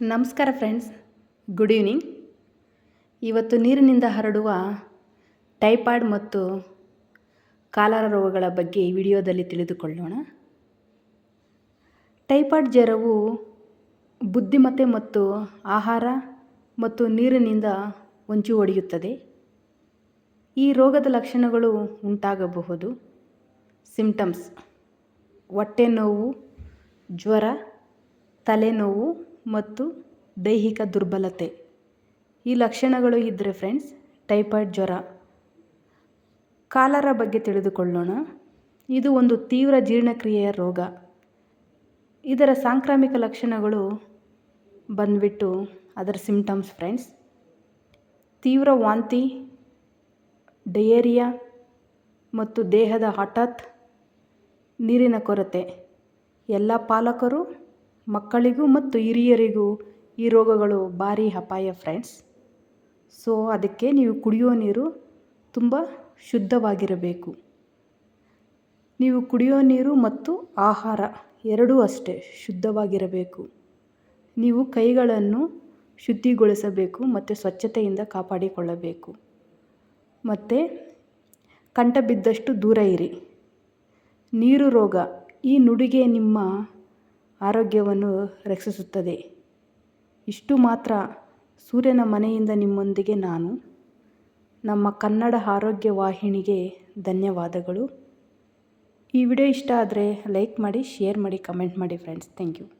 ನಮಸ್ಕಾರ friends, good evening. ಇವತ್ತು ನೀರಿನಿಂದ ಹರಡುವ ಟೈಫಾಯ್ಡ್ ಮತ್ತು ಕಾಲರ ರೋಗಗಳ ಬಗ್ಗೆ ಈ ವಿಡಿಯೋದಲ್ಲಿ ತಿಳಿದುಕೊಳ್ಳೋಣ. ಟೈಫಾಯ್ಡ್ ಜ್ವರವು ಬುದ್ಧಿಮತ್ತೆ ಮತ್ತು ಆಹಾರ ಮತ್ತು ನೀರಿನಿಂದ ಹೊಂಚು ಹೊಡೆಯುತ್ತದೆ. ಈ ರೋಗದ ಲಕ್ಷಣಗಳು ಉಂಟಾಗಬಹುದು. ಸಿಂಪ್ಟಮ್ಸ್ ಹೊಟ್ಟೆ ನೋವು ಜ್ವರ, ತಲೆನೋವು ಮತ್ತು ದೈಹಿಕ ದುರ್ಬಲತೆ. ಈ ಲಕ್ಷಣಗಳು ಇದ್ದರೆ ಫ್ರೆಂಡ್ಸ್ ಟೈಫಾಯ್ಡ್ ಜ್ವರ. ಕಾಲರ ಬಗ್ಗೆ ತಿಳಿದುಕೊಳ್ಳೋಣ. ಇದು ಒಂದು ತೀವ್ರ ಜೀರ್ಣಕ್ರಿಯೆಯ ರೋಗ. ಇದರ ಸಾಂಕ್ರಾಮಿಕ ಲಕ್ಷಣಗಳು ಬಂದ್ಬಿಟ್ಟು ಅದರ ಸಿಂಪ್ಟಮ್ಸ್ ಫ್ರೆಂಡ್ಸ್ ತೀವ್ರ ವಾಂತಿ ಡಯೇರಿಯಾ ಮತ್ತು ದೇಹದ ಹಠಾತ್ ನೀರಿನ ಕೊರತೆ. ಎಲ್ಲ ಪಾಲಕರು ಮಕ್ಕಳಿಗೂ ಮತ್ತು ಹಿರಿಯರಿಗೂ ಈ ರೋಗಗಳು ಭಾರಿ ಅಪಾಯ ಫ್ರೆಂಡ್ಸ್ ಸೊ ಅದಕ್ಕೆ ನೀವು ಕುಡಿಯೋ ನೀರು ತುಂಬ ಶುದ್ಧವಾಗಿರಬೇಕು. ನೀವು ಕುಡಿಯೋ ನೀರು ಮತ್ತು ಆಹಾರ ಎರಡೂ ಅಷ್ಟೇ ಶುದ್ಧವಾಗಿರಬೇಕು. ನೀವು ಕೈಗಳನ್ನು ಶುದ್ಧಿಗೊಳಿಸಬೇಕು ಮತ್ತು ಸ್ವಚ್ಛತೆಯಿಂದ ಕಾಪಾಡಿಕೊಳ್ಳಬೇಕು. ಮತ್ತು ಕಂಠ ಬಿದ್ದಷ್ಟು ದೂರ ಇರಿ. ನೀರು ರೋಗ ಈ ನುಡಿಗೆ ನಿಮ್ಮ ಆರೋಗ್ಯವನ್ನು ರಕ್ಷಿಸುತ್ತದೆ. ಇಷ್ಟು ಮಾತ್ರ. ಸೂರ್ಯನ ಮನೆಯಿಂದ ನಿಮ್ಮೊಂದಿಗೆ ನಾನು. ನಮ್ಮ ಕನ್ನಡ ಆರೋಗ್ಯ ವಾಹಿನಿಗೆ ಧನ್ಯವಾದಗಳು. ಈ ವಿಡಿಯೋ ಇಷ್ಟ ಆದರೆ ಲೈಕ್ ಮಾಡಿ, ಶೇರ್ ಮಾಡಿ, ಕಮೆಂಟ್ ಮಾಡಿ ಫ್ರೆಂಡ್ಸ್. Thank you.